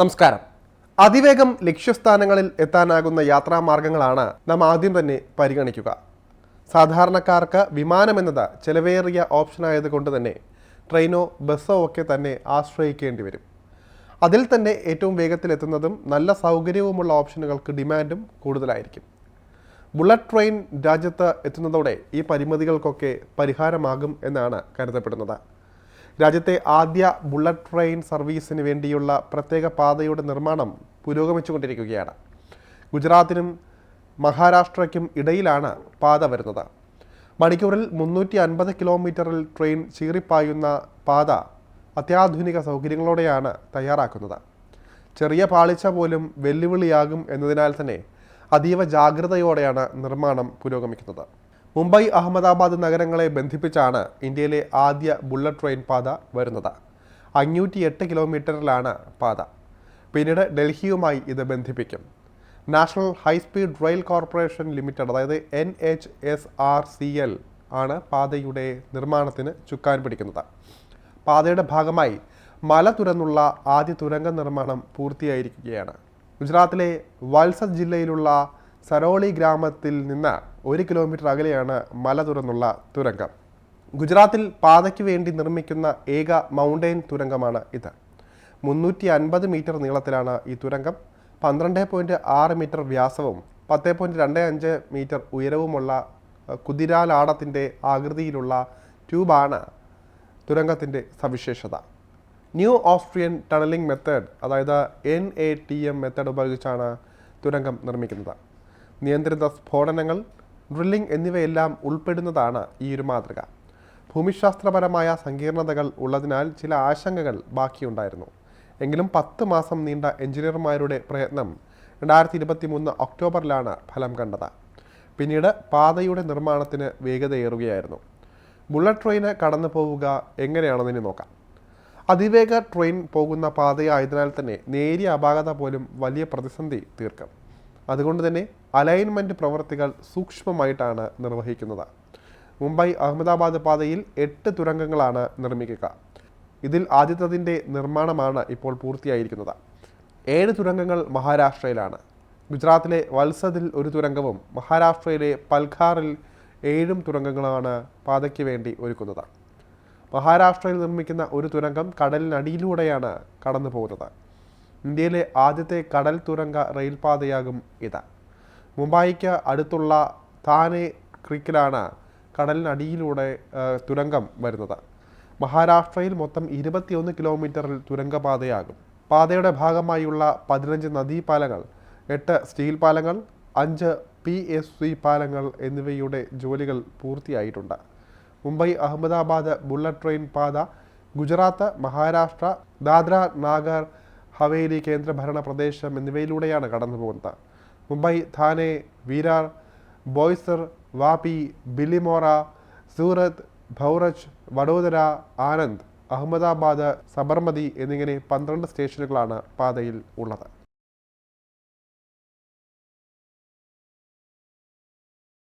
നമസ്കാരം. അതിവേഗം ലക്ഷ്യസ്ഥാനങ്ങളിൽ എത്താനാകുന്ന യാത്രാമാർഗങ്ങളാണ് നാം ആദ്യം തന്നെ പരിഗണിക്കുക. സാധാരണക്കാർക്ക് വിമാനമെന്നത് ചെലവേറിയ ഓപ്ഷനായതുകൊണ്ട് തന്നെ ട്രെയിനോ ബസ്സോ ഒക്കെ തന്നെ ആശ്രയിക്കേണ്ടി വരും. അതിൽ തന്നെ ഏറ്റവും വേഗത്തിലെത്തുന്നതും നല്ല സൗകര്യവുമുള്ള ഓപ്ഷനുകൾക്ക് ഡിമാൻഡും കൂടുതലായിരിക്കും. ബുള്ളറ്റ് ട്രെയിൻ രാജ്യത്ത് എത്തുന്നതോടെ ഈ പരിമിതികൾക്കൊക്കെ പരിഹാരമാകും എന്നാണ് കരുതപ്പെടുന്നത്. രാജ്യത്തെ ആദ്യ ബുള്ളറ്റ് ട്രെയിൻ സർവീസിന് വേണ്ടിയുള്ള പ്രത്യേക പാതയുടെ നിർമ്മാണം പുരോഗമിച്ചുകൊണ്ടിരിക്കുകയാണ്. ഗുജറാത്തിനും മഹാരാഷ്ട്രയ്ക്കും ഇടയിലാണ് പാത വരുന്നത്. മണിക്കൂറിൽ മുന്നൂറ്റി അൻപത് കിലോമീറ്ററിൽ ട്രെയിൻ ചീറിപ്പായുന്ന പാത അത്യാധുനിക സൗകര്യങ്ങളോടെയാണ് തയ്യാറാക്കുന്നത്. ചെറിയ പാളിച്ച പോലും വെല്ലുവിളിയാകും എന്നതിനാൽ തന്നെ അതീവ ജാഗ്രതയോടെയാണ് നിർമ്മാണം പുരോഗമിക്കുന്നത്. മുംബൈ അഹമ്മദാബാദ് നഗരങ്ങളെ ബന്ധിപ്പിച്ചാണ് ഇന്ത്യയിലെ ആദ്യ ബുള്ളറ്റ് ട്രെയിൻ പാത വരുന്നത്. അഞ്ഞൂറ്റി എട്ട് കിലോമീറ്ററിലാണ് പാത. പിന്നീട് ഡൽഹിയുമായി ഇത് ബന്ധിപ്പിക്കും. National high speed rail corporation limited അതായത് N H S R C L ആണ് പാതയുടെ നിർമ്മാണത്തിന് ചുക്കാൻ പിടിക്കുന്നത്. പാതയുടെ ഭാഗമായി മല തുരന്നുള്ള ആദ്യ തുരങ്ക നിർമ്മാണം പൂർത്തിയായിരിക്കുകയാണ്. ഗുജറാത്തിലെ വത്സദ് ജില്ലയിലുള്ള സരോളി ഗ്രാമത്തിൽ നിന്ന് ഒരു കിലോമീറ്റർ അകലെയാണ് മല തുറന്നുള്ള തുരങ്കം. ഗുജറാത്തിൽ പാതയ്ക്ക് വേണ്ടി നിർമ്മിക്കുന്ന ഏക മൗണ്ടെയിൻ തുരങ്കമാണ് ഇത്. മുന്നൂറ്റി അൻപത് മീറ്റർ നീളത്തിലാണ് ഈ തുരങ്കം. പന്ത്രണ്ട് പോയിന്റ് ആറ് മീറ്റർ വ്യാസവും പത്ത് പോയിന്റ് രണ്ട് അഞ്ച് മീറ്റർ ഉയരവുമുള്ള കുതിരാലാടത്തിന്റെ ആകൃതിയിലുള്ള ട്യൂബാണ് തുരങ്കത്തിന്റെ സവിശേഷത. ന്യൂ ഓസ്ട്രിയൻ ടണലിംഗ് മെത്തേഡ് അതായത് N A T M method ഉപയോഗിച്ചാണ് തുരങ്കം നിർമ്മിക്കുന്നത്. നിയന്ത്രിത സ്ഫോടനങ്ങൾ ഡ്രില്ലിംഗ് എന്നിവയെല്ലാം ഉൾപ്പെടുന്നതാണ് ഈ ഒരു മാതൃക. ഭൂമിശാസ്ത്രപരമായ സങ്കീർണതകൾ ഉള്ളതിനാൽ ചില ആശങ്കകൾ ബാക്കിയുണ്ടായിരുന്നു. എങ്കിലും പത്ത് മാസം നീണ്ട എഞ്ചിനീയർമാരുടെ പ്രയത്നം രണ്ടായിരത്തി ഇരുപത്തി മൂന്ന് ഒക്ടോബറിലാണ് ഫലം കണ്ടത്. പിന്നീട് പാതയുടെ നിർമ്മാണത്തിന് വേഗതയേറുകയായിരുന്നു. ബുള്ളറ്റ് ട്രെയിന് കടന്നു പോവുക എങ്ങനെയാണെന്ന് നോക്കാം. അതിവേഗ ട്രെയിൻ പോകുന്ന പാതയായതിനാൽ തന്നെ നേരിയ അപാകത പോലും വലിയ പ്രതിസന്ധി തീർക്കും. അതുകൊണ്ട് തന്നെ അലൈൻമെന്റ് പ്രവർത്തികൾ സൂക്ഷ്മമായിട്ടാണ് നിർവഹിക്കുന്നത്. മുംബൈ അഹമ്മദാബാദ് പാതയിൽ എട്ട് തുരങ്കങ്ങളാണ് നിർമ്മിക്കുക. ഇതിൽ ആദ്യത്തതിന്റെ നിർമ്മാണമാണ് ഇപ്പോൾ പൂർത്തിയായിരിക്കുന്നത്. ഏഴ് തുരങ്കങ്ങൾ മഹാരാഷ്ട്രയിലാണ്. ഗുജറാത്തിലെ വത്സദിൽ ഒരു തുരങ്കവും മഹാരാഷ്ട്രയിലെ പൽഘാറിൽ ഏഴും തുരങ്കങ്ങളാണ് പാതയ്ക്ക് വേണ്ടി ഒരുക്കുന്നത്. മഹാരാഷ്ട്രയിൽ നിർമ്മിക്കുന്ന ഒരു തുരങ്കം കടലിനടിയിലൂടെയാണ് കടന്നു പോകുന്നത് ഇന്ത്യയിലെ ആദ്യത്തെ കടൽ തുരങ്ക റെയിൽപാതയാകും ഇത്. മുംബൈക്ക് അടുത്തുള്ള താനെ ക്രിക്കിലാണ് കടലിനടിയിലൂടെ തുരങ്കം വരുന്നത്. മഹാരാഷ്ട്രയിൽ മൊത്തം ഇരുപത്തിയൊന്ന് കിലോമീറ്ററിൽ തുരങ്കപാതയാകും. പാതയുടെ ഭാഗമായുള്ള പതിനഞ്ച് നദീപാലങ്ങൾ എട്ട് സ്റ്റീൽ പാലങ്ങൾ അഞ്ച് പി എസ് സി പാലങ്ങൾ എന്നിവയുടെ ജോലികൾ പൂർത്തിയായിട്ടുണ്ട്. മുംബൈ അഹമ്മദാബാദ് ബുള്ളറ്റ് ട്രെയിൻ പാത ഗുജറാത്ത് മഹാരാഷ്ട്ര ദാദ്ര നാഗർ ഹവേലി കേന്ദ്രഭരണ പ്രദേശം എന്നിവയിലൂടെയാണ് കടന്നുപോകുന്നത് മുംബൈ ധാനെ വീരാർ ബോയ്സർ വാപി ബില്ലിമോറ സൂറത്ത് ഭൗറജ് വഡോദര ആനന്ദ് അഹമ്മദാബാദ് സബർമതി എന്നിങ്ങനെ പന്ത്രണ്ട് സ്റ്റേഷനുകളാണ് പാതയിൽ ഉള്ളത്.